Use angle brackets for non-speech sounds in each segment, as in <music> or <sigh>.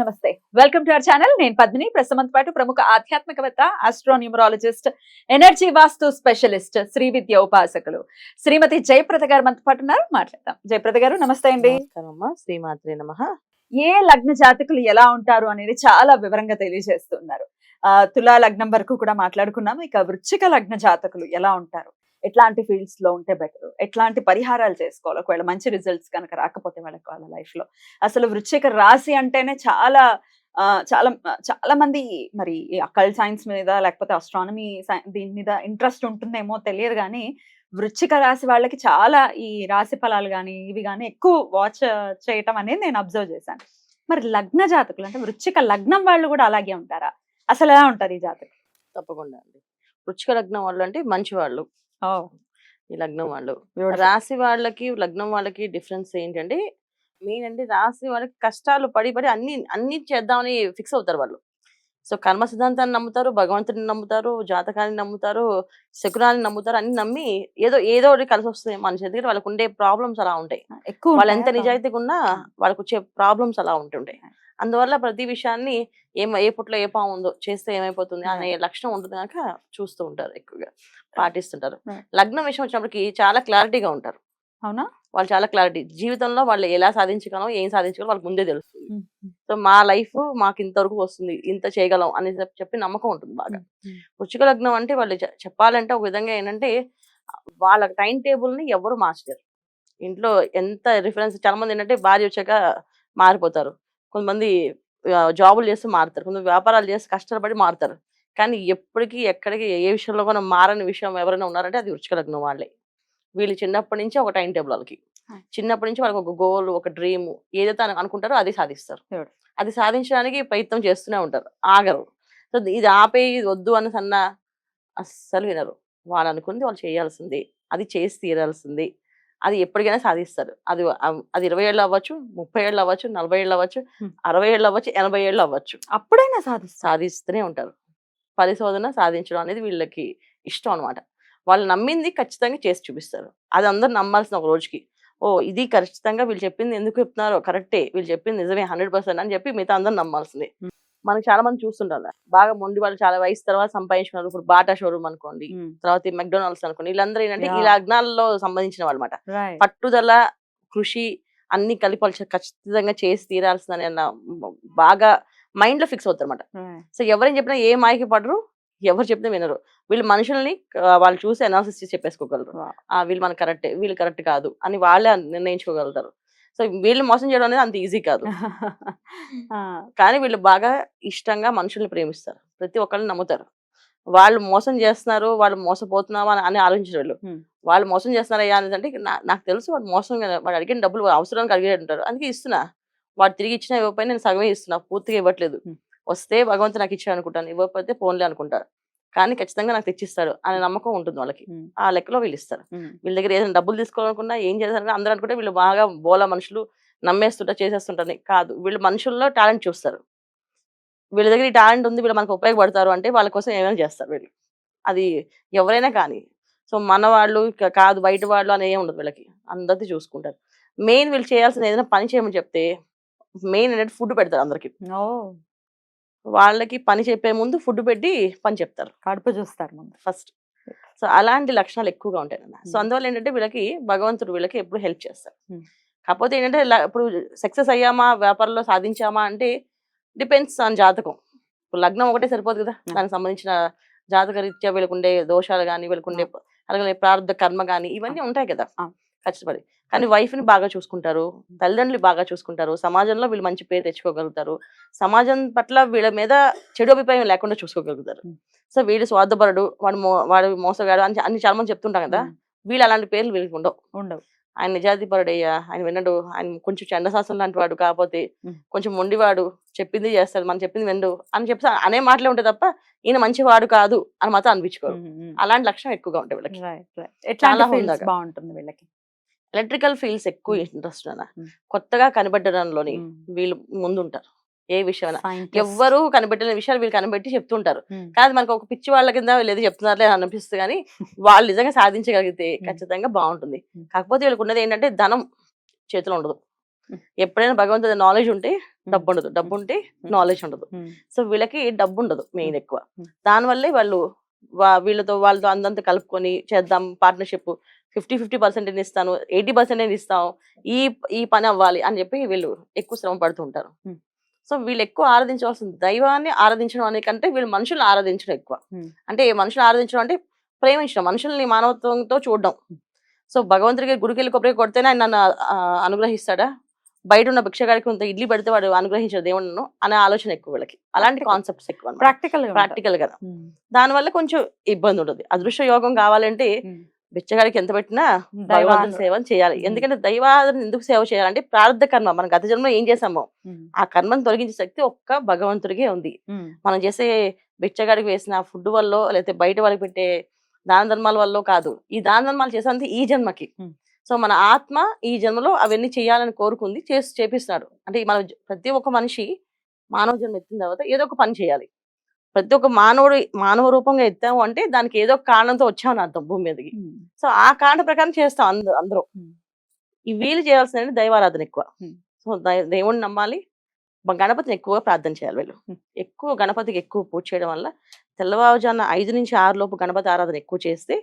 నమస్తే. Welcome to our channel నేను పద్మిని. ప్రస్తుతం పాటు ప్రముఖ ఆధ్యాత్మికవేత్త astronumerologist energy vastu specialist Shri Vidya ఉపాసకులు. శ్రీమతి జయప్రద గారు మనతో పాటు ఉన్నారు. మాట్లాడదాం. జయప్రద గారు నమస్తే అండి. శ్రీమాత్రే నమ. ఏ లగ్న జాతకులు ఎలా ఉంటారు అనేది చాలా వివరంగా తెలియజేస్తున్నారు. తులా లగ్నం వరకు కూడా మాట్లాడుకున్నాము. ఇక వృశ్చిక లగ్న జాతకులు ఎలా ఉంటారు? ఎట్లాంటి ఫీల్డ్స్లో ఉంటే బెటర్? ఎట్లాంటి పరిహారాలు చేసుకోవాలి? ఒకవేళ మంచి రిజల్ట్స్ కనుక రాకపోతే వాళ్ళకి వాళ్ళ లైఫ్లో అసలు వృశ్చిక రాశి అంటేనే చాలా చాలా చాలా మంది మరి అకల్ సైన్స్ మీద లేకపోతే అస్ట్రానమీ దీని మీద ఇంట్రెస్ట్ ఉంటుందేమో తెలియదు కానీ వృశ్చిక రాశి వాళ్ళకి చాలా ఈ రాశి ఫలాలు కానీ ఇవి కానీ ఎక్కువ వాచ్ చేయటం అనేది నేను అబ్జర్వ్ చేశాను. మరి లగ్న జాతకులు అంటే వృశ్చిక లగ్నం వాళ్ళు కూడా అలాగే ఉంటారా? అసలు ఎలా ఉంటారు ఈ జాతకులు తప్పకుండా అండి. వృచ్చిక లగ్నం వాళ్ళు అంటే మంచి వాళ్ళు ఈ లగ్నం వాళ్ళు. రాశి వాళ్ళకి లగ్నం వాళ్ళకి డిఫరెన్స్ ఏంటంటే మెయిన్ అంటే రాశి వాళ్ళకి కష్టాలు పడి పడి అన్ని అన్ని చేద్దామని ఫిక్స్ అవుతారు వాళ్ళు. సో కర్మ సిద్ధాంతాన్ని నమ్ముతారు భగవంతుడిని నమ్ముతారు జాతకాన్ని నమ్ముతారు శకునాన్ని నమ్ముతారు అన్ని నమ్మి ఏదో ఏదో ఒకటి కలిసి వస్తుంది మనిషి. ఎందుకంటే వాళ్ళకు ఉండే ప్రాబ్లమ్స్ అలా ఉంటాయి. ఎక్కువ వాళ్ళు ఎంత? నిజాయితీగా ఉన్నా వాళ్ళకు వచ్చే ప్రాబ్లమ్స్ అలా ఉంటుంటాయి. అందువల్ల ప్రతి విషయాన్ని ఏం ఏ పుట్లో ఏ పాము ఉందో చేస్తే ఏమైపోతుంది అనే లక్షణం ఉంటుంది కనుక చూస్తూ ఉంటారు ఎక్కువగా పాటిస్తుంటారు. లగ్నం విషయం వచ్చినప్పటికి చాలా క్లారిటీగా ఉంటారు. అవునా? వాళ్ళు చాలా క్లారిటీ జీవితంలో వాళ్ళు ఎలా సాధించగలం ఏం సాధించగలం వాళ్ళకి ముందే తెలుస్తుంది సో మా లైఫ్ మాకు ఇంతవరకు వస్తుంది ఇంత చేయగలం అని చెప్- చెప్పి నమ్మకం ఉంటుంది బాగా. వృచ్చిక లగ్నం అంటే వాళ్ళు చెప్పాలంటే ఒక విధంగా ఏంటంటే వాళ్ళ టైం టేబుల్ని ఎవరు మార్చలేరు. ఇంట్లో ఎంత రిఫరెన్స్ చాలా మంది ఏంటంటే భార్య వచ్చాక మారిపోతారు. కొంతమంది జాబులు చేస్తూ మారుతారు. కొంతమంది వ్యాపారాలు చేసి కష్టపడి మారుతారు. కానీ ఎప్పటికీ ఎక్కడికి ఏ విషయంలో కూడా మారని విషయం ఎవరైనా ఉన్నారంటే అది వృచ్చిక లగ్నం వాళ్ళే. వీళ్ళు చిన్నప్పటి నుంచి ఒక టైం టేబుల్ వాళ్ళకి. చిన్నప్పటి నుంచి వాళ్ళకి ఒక గోల్ ఒక డ్రీమ్ ఏదైతే అను- అనుకుంటారో అది సాధిస్తారు. అది సాధించడానికి ప్రయత్నం చేస్తూనే ఉంటారు. ఆగరు. సో ఇది ఆపే ఇది వద్దు అని సన్న అస్సలు వినరు. వాళ్ళు అనుకుంది వాళ్ళు చేయాల్సింది. అది చేసి తీరాల్సింది. అది ఎప్పటికైనా సాధిస్తారు. అది అది ఇరవై ఏళ్ళు అవ్వచ్చు ముప్పై ఏళ్ళు అవ్వచ్చు నలభై ఏళ్ళు అవ్వచ్చు. అరవై ఏళ్ళు అవ్వచ్చు ఎనభై ఏళ్ళు అవ్వచ్చు. అప్పుడైనా సాధిస్తారు. సాధిస్తూనే ఉంటారు. పరిశోధన సాధించడం అనేది వీళ్ళకి ఇష్టం అన్నమాట. వాళ్ళు నమ్మింది ఖచ్చితంగా చేసి చూపిస్తారు. అది అందరు నమ్మాల్సిన ఒక రోజుకి. ఓ ఇది ఖచ్చితంగా వీళ్ళు చెప్పింది ఎందుకు చెప్తున్నారో కరెక్టే. వీళ్ళు చెప్పింది నిజమే హండ్రెడ్ పర్సెంట్ అని చెప్పి మిగతా అందరు నమ్మాల్సిందే. మనకి చాలా మంది చూస్తుంటారు బాగా మొండి వాళ్ళు చాలా వయసు తర్వాత సంపాదించుకున్నారు. ఇప్పుడు బాటా షోరూమ్ అనుకోండి తర్వాత మెక్డొనాల్డ్స్ అనుకోండి వీళ్ళందరూ ఏంటంటే ఈ. లగ్నాల్లో సంబంధించిన వాళ్ళమాట right. పట్టుదల కృషి అన్ని కలిపి వాళ్ళు ఖచ్చితంగా చేసి తీరాల్సిందని అన్న బాగా మైండ్లో ఫిక్స్ అవుతారు అనమాట. సో ఎవరేం చెప్పినా ఏ మాయకి పడరు ఎవరు చెప్పినా వినరు. వీళ్ళు మనుషుల్ని వాళ్ళు చూసి అనాలిసిస్ చేసి చెప్పేసుకోగలరు. వీళ్ళు మనకు కరెక్టే వీళ్ళు కరెక్ట్ కాదు అని వాళ్ళే నిర్ణయించుకోగలుగుతారు. సో వీళ్ళు మోసం చేయడం అనేది అంత ఈజీ కాదు. <laughs> కానీ వీళ్ళు బాగా ఇష్టంగా మనుషుల్ని ప్రేమిస్తారు. ప్రతి ఒక్కరిని నమ్ముతారు. వాళ్ళు మోసం చేస్తున్నారు వాళ్ళు మోసపోతున్నావా అని- అని ఆలోచించరు వీళ్ళు. వాళ్ళు మోసం చేస్తున్నారయ్యా అనేది అంటే నాకు తెలుసు వాడు మోసం వాడు అడిగిన డబ్బులు వాడు అవసరానికి అడిగే ఉంటారు. అందుకే ఇస్తున్నా. వాడు తిరిగి ఇచ్చినా ఇవ్వకపోయినా నేను సగమే ఇస్తున్నా పూర్తిగా ఇవ్వట్లేదు. వస్తే భగవంతుడు నాకు ఇచ్చాడు అనుకుంటాను. ఇవ్వకపోతే ఫోన్లే అనుకుంటారు కానీ ఖచ్చితంగా నాకు తెచ్చిస్తాడు అనే నమ్మకం ఉంటుంది వాళ్ళకి. ఆ లెక్కలో వీళ్ళు ఇస్తారు. వీళ్ళ దగ్గర ఏదైనా డబ్బులు తీసుకోవాలనుకున్నా ఏం చేశారు అందరూ అనుకుంటే వీళ్ళు బాగా బోలా మనుషులు నమ్మేస్తుంటా చేసేస్తుంటారని కాదు. వీళ్ళు మనుషుల్లో టాలెంట్ చూస్తారు. వీళ్ళ దగ్గర ఈ టాలెంట్ ఉంది వీళ్ళు మనకు ఉపయోగపడతారు అంటే వాళ్ళ కోసం ఏమైనా చేస్తారు వీళ్ళు. అది ఎవరైనా కానీ. సో మన వాళ్ళు కాదు బయట వాళ్ళు అని ఏమి ఉండదు వీళ్ళకి. అందరిది చూసుకుంటారు. మెయిన్ వీళ్ళు చేయాల్సిన ఏదైనా పని చేయమని చెప్తే మెయిన్ ఏంటంటే ఫుడ్ పెడతారు అందరికి. ఓ వాళ్ళకి పని చెప్పే ముందు ఫుడ్ పెట్టి పని చెప్తారు. కడుపు చూస్తారు ముందు. ఫస్ట్. సో అలాంటి లక్షణాలు ఎక్కువగా ఉంటాయి అన్న సో. అందువల్ల ఏంటంటే వీళ్ళకి భగవంతుడు వీళ్ళకి ఎప్పుడు హెల్ప్ చేస్తారు. కాకపోతే ఏంటంటే ఇప్పుడు సక్సెస్ అయ్యామా వ్యాపారంలో సాధించామా అంటే డిపెండ్స్ ఆన్ జాతకం. ఇప్పుడు లగ్నం ఒకటే సరిపోదు కదా. దానికి సంబంధించిన జాతక రీత్యా వీళ్ళకుండే దోషాలు కానీ వీళ్ళకుండే అలాగే ప్రారంభ కర్మ కానీ ఇవన్నీ ఉంటాయి కదా. ఖచ్చితపడి కానీ wife ని బాగా చూసుకుంటారు తల్లిదండ్రులు బాగా చూసుకుంటారు సమాజంలో వీళ్ళు మంచి పేరు తెచ్చుకోగలుగుతారు సమాజం పట్ల వీళ్ళ మీద చెడు అభిప్రాయం లేకుండా చూసుకోగలుగుతారు. సో వీడు స్వార్థపరుడు వాడు మో వాడు మోసగాడు అని అన్ని చాలా మంది చెప్తుంటాం కదా వీళ్ళు అలాంటి పేర్లు వీళ్ళకి ఉండవు. ఉండవు. ఆయన నిజాధిపరుడయ్యా ఆయన వినడు ఆయన కొంచెం చండశాసనం లాంటి వాడు కాకపోతే. కొంచెం మొండివాడు చెప్పింది చేస్తాడు మనం చెప్పింది వినడు అని చెప్పి అనే మాటలే ఉంటాయి తప్ప ఈయన మంచివాడు కాదు అని మాత్రం అనిపించుకోరు. అలాంటి లక్షణం ఎక్కువగా ఉంటాయి వీళ్ళకి. బాగుంటుంది వీళ్ళకి? ఎలక్ట్రికల్ ఫీల్డ్స్ ఎక్కువ. ఇంట్రెస్ట్ అన్న. కొత్తగా కనిపెట్టడంలోని వీళ్ళు ముందుంటారు ఏ విషయమైనా scientist. ఎవ్వరు కనిపెట్టిన విషయాలు వీళ్ళు కనిపెట్టి చెప్తుంటారు కాదు మనకు ఒక పిచ్చి వాళ్ళ కింద వీళ్ళు ఏదో చెప్తున్నారులే అని అనిపిస్తుంది కానీ <laughs> వాళ్ళు నిజంగా సాధించగలిగితే. ఖచ్చితంగా బాగుంటుంది. కాకపోతే వీళ్ళకి ఉన్నది ఏంటంటే ధనం చేతిలో ఉండదు. ఎప్పుడైనా భగవంతుడి నాలెడ్జ్ ఉంటే డబ్బు ఉండదు డబ్బు ఉంటే. నాలెడ్జ్ ఉండదు సో వీళ్ళకి డబ్బు ఉండదు మెయిన్. ఎక్కువ. దానివల్లే వాళ్ళు వీళ్ళతో వాళ్ళతో అందంతా కలుపుకొని చేద్దాం పార్ట్నర్షిప్ ఫిఫ్టీ ఫిఫ్టీ పర్సెంట్ ఇస్తాను ఎయిటీ పర్సెంట్ ఇస్తాం ఈ ఈ పని అవ్వాలి అని చెప్పి వీళ్ళు ఎక్కువ శ్రమ పడుతూ ఉంటారు. Hmm. సో వీళ్ళు ఎక్కువ ఆరాధించవలసింది దైవాన్ని ఆరాధించడం అనే కంటే వీళ్ళు మనుషుల్ని ఆరాధించడం ఎక్కువ. అంటే మనుషులు ఆరాధించడం అంటే ప్రేమించడం మనుషుల్ని మానవత్వంతో చూడడం. సో భగవంతుడికి గుడికి వెళ్ళి కొబ్బరి కొడితేనే ఆయన నన్ను అనుగ్రహిస్తాడా? బయట ఉన్న భిక్షగాడికి కొంత ఇడ్లీ పెడితే వాడు అనుగ్రహించాడు దేవుడు అనే ఆలోచన ఎక్కువ వీళ్ళకి. అలాంటి. కాన్సెప్ట్స్ ఎక్కువ. ప్రాక్టికల్. ప్రాక్టికల్గా ఉమ్, దానివల్ల కొంచెం ఇబ్బంది ఉంటుంది. అదృష్ట యోగం కావాలంటే బిచ్చగాడికి ఎంత పెట్టినా దైవాలు. సేవ చేయాలి. ఉమ్. ఎందుకంటే దైవాలను ఎందుకు సేవ చేయాలంటే ప్రారంధ కర్మ. మనం గత జన్మలో ఏం చేసామో ఆ కర్మను తొలగించే శక్తి ఒక్క భగవంతుడికే ఉంది. మనం చేసే బిచ్చగాడికి వేసిన ఫుడ్ వల్ల లేకపోతే బయట వాళ్ళకి పెట్టే దాన ధర్మాల వల్ల కాదు. ఈ దాన ధర్మాలు చేసేంత ఈ జన్మకి. సో మన ఆత్మ ఈ జన్మలో అవన్నీ చేయాలని కోరుకుంది చేసి చేపిస్తున్నాడు. అంటే మన ప్రతి ఒక్క మనిషి మానవ జన్మ ఎత్తిన తర్వాత ఏదో ఒక పని చేయాలి. ప్రతి ఒక్క మానవుడు మానవ రూపంగా ఎత్తాము అంటే దానికి ఏదో ఒక కారణంతో వచ్చామని అర్థం భూమి మీదకి. సో ఆ కారణ ప్రకారం చేస్తాం అందరూ. అందరూ. ఈ వీళ్ళు చేయాల్సిన దైవారాధన ఎక్కువ. సో దేవుణ్ణి నమ్మాలి గణపతిని ఎక్కువగా ప్రార్థన చేయాలి వీళ్ళు. ఎక్కువ గణపతికి ఎక్కువ పూజ చేయడం వల్ల తెల్లవారుజామున ఐదు నుంచి ఆరు లోపు గణపతి ఆరాధన ఎక్కువ చేస్తే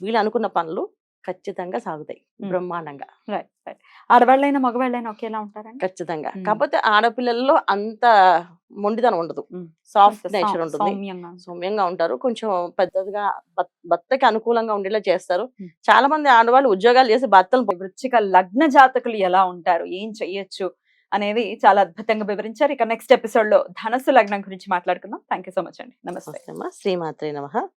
వీళ్ళు అనుకున్న పనులు ఖచ్చితంగా సాగుతాయి. బ్రహ్మాండంగా. Right right. ఆడవాళ్ళైనా మగవాళ్ళైనా ఒకేలా ఉంటారండి? ఖచ్చితంగా. కాకపోతే ఆడపిల్లల్లో అంత మొండితనం ఉండదు. సాఫ్ట్ నేచర్ ఉంటుంది. సౌమ్యంగా ఉంటారు. కొంచెం పెద్దదిగా భర్త- భర్తకి అనుకూలంగా ఉండేలా చేస్తారు. చాలా మంది ఆడవాళ్ళు ఉద్యోగాలు చేసి భర్తలు వృచ్చిక లగ్న జాతకులు ఎలా ఉంటారు? ఏం చెయ్యొచ్చు? అనేది చాలా అద్భుతంగా వివరించారు. ఇక నెక్స్ట్ ఎపిసోడ్లో ధనస్సు లగ్నం గురించి మాట్లాడుకుందాం. థ్యాంక్ యూ సో మచ్ అండి. నమస్తే. శ్రీమాత్రే నమ.